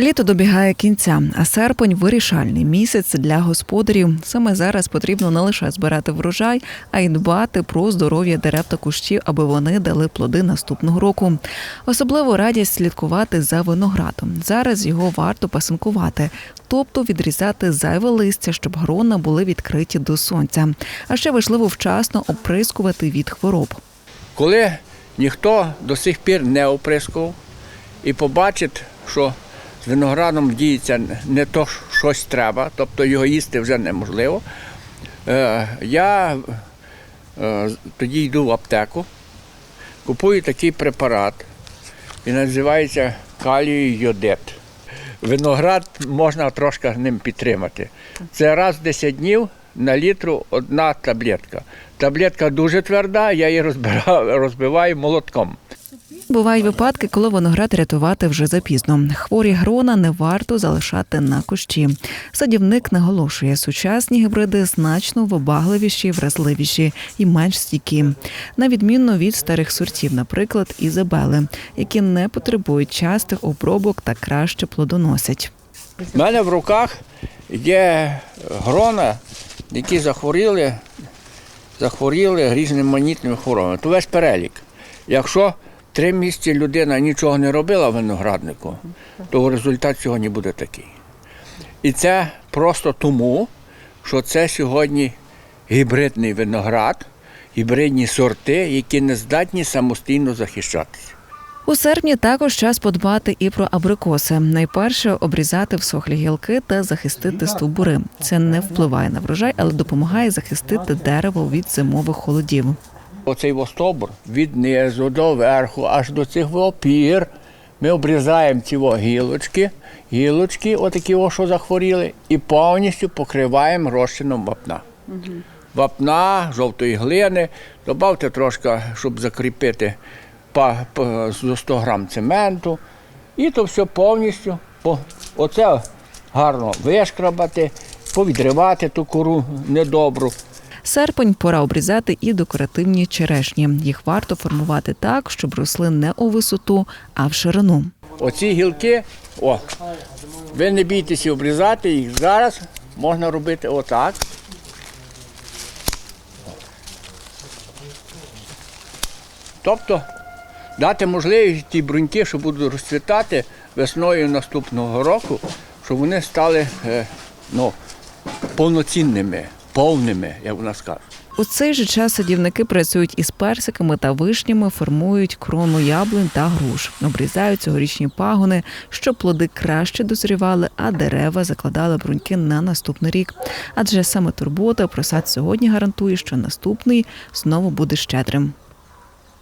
Літо добігає кінця, а серпень вирішальний місяць для господарів. Саме зараз потрібно не лише збирати врожай, а й дбати про здоров'я дерев та кущів, аби вони дали плоди наступного року. Особливо радість слідкувати за виноградом. Зараз його варто пасинкувати, тобто відрізати зайве листя, щоб грона були відкриті до сонця. А ще важливо вчасно оприскувати від хвороб. Коли ніхто до сих пір не оприскував і побачить, що виноградом діється не то, щось треба, тобто його їсти вже неможливо, е, я е, тоді йду в аптеку, купую такий препарат, і називається калій йодет. Виноград можна трошки ним підтримати. Це раз в 10 днів на літру одна таблетка. Таблетка дуже тверда, я її розбираю, розбиваю молотком. Бувають випадки, коли виноград рятувати вже запізно. Хворі грона не варто залишати на кущі. Садівник наголошує, сучасні гібриди значно вибагливіші, вразливіші і менш стійкі, на відміну від старих сортів, наприклад, ізабели, які не потребують частих обробок та краще плодоносять. У мене в руках є грона, які захворіли, захворіли різноманітними хворобами. То весь перелік. Якщо три місяці людина нічого не робила винограднику, то результат сьогодні буде такий. І це просто тому, що це сьогодні гібридний виноград, гібридні сорти, які не здатні самостійно захищатися. У серпні також час подбати і про абрикоси. Найперше обрізати всохлі гілки та захистити стовбури. Це не впливає на врожай, але допомагає захистити дерево від зимових холодів. Оцей востобур від низу до верху, аж до цих опір. Ми обрізаємо ці гілочки, гілочки, отакі, о, що захворіли, і повністю покриваємо розчином вапна. Вапна, жовтої глини, додавте трошки, щоб закріпити з 100 грам цементу. І то все повністю. По, оце гарно вишкрабати, повідривати ту кору недобру. Серпень пора обрізати і декоративні черешні. Їх варто формувати так, щоб росли не у висоту, а в ширину. Оці гілки, о, ви не бійтеся обрізати їх зараз. Можна робити отак. Тобто дати можливість ті бруньки, що будуть розцвітати весною наступного року, щоб вони стали е, ну, повноцінними, повними, як у нас кажуть. У цей же час садівники працюють із персиками та вишнями, формують крону яблунь та груш, обрізають цьогорічні пагони, щоб плоди краще дозрівали, а дерева закладали бруньки на наступний рік. Адже саме турбота про сад сьогодні гарантує, що наступний знову буде щедрим.